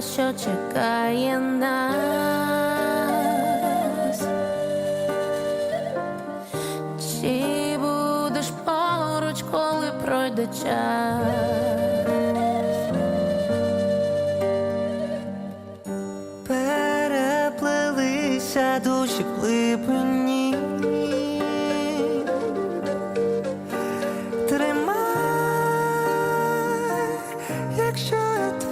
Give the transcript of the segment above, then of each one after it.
що чекає нас. Чи будеш поруч, коли пройде час? Переплелися душі в глибині Тримай, якщо я твої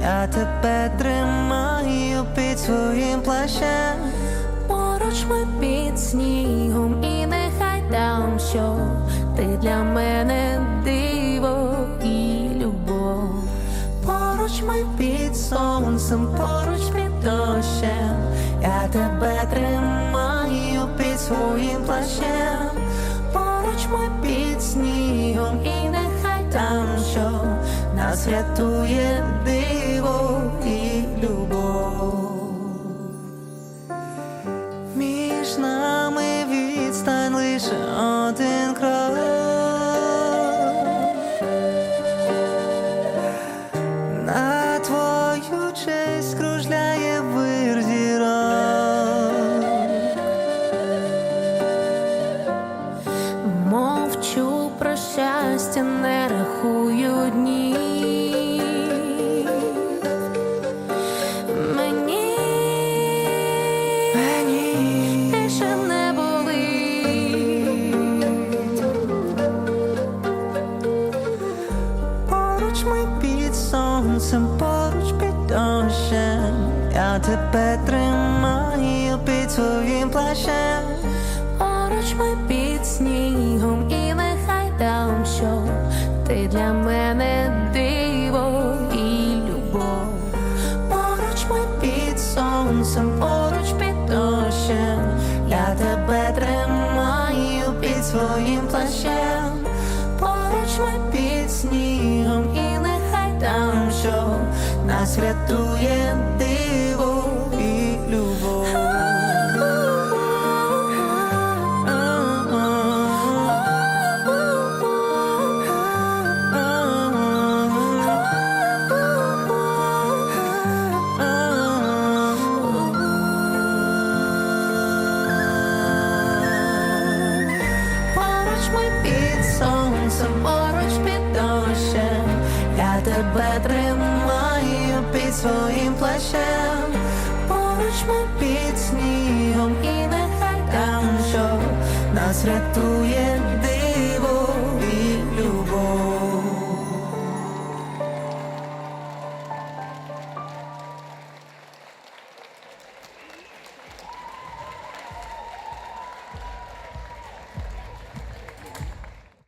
Я тебе тримаю під своїм плащем. Поруч ми під снігом, і нехай там що ти для мене диво і любов. Поруч ми під сонцем, поруч під дощем, я тебе тримаю під своїм плащем, поруч ми під снігом, і що нас диво і любов. Між нами відстань лише ми під сонцем, поруч під дощем. Я тебе тримаю під своїм плащем. Поруч ми під снігом, і нехай там що ти для мене диво і любов. Поруч ми під сонцем, нас рятує диво і любов. Поруч ми під сонцем, поруч під дощем, я тебе тримаю під своїм плащем, поруч ми під снігом, і нехай там що нас рятує.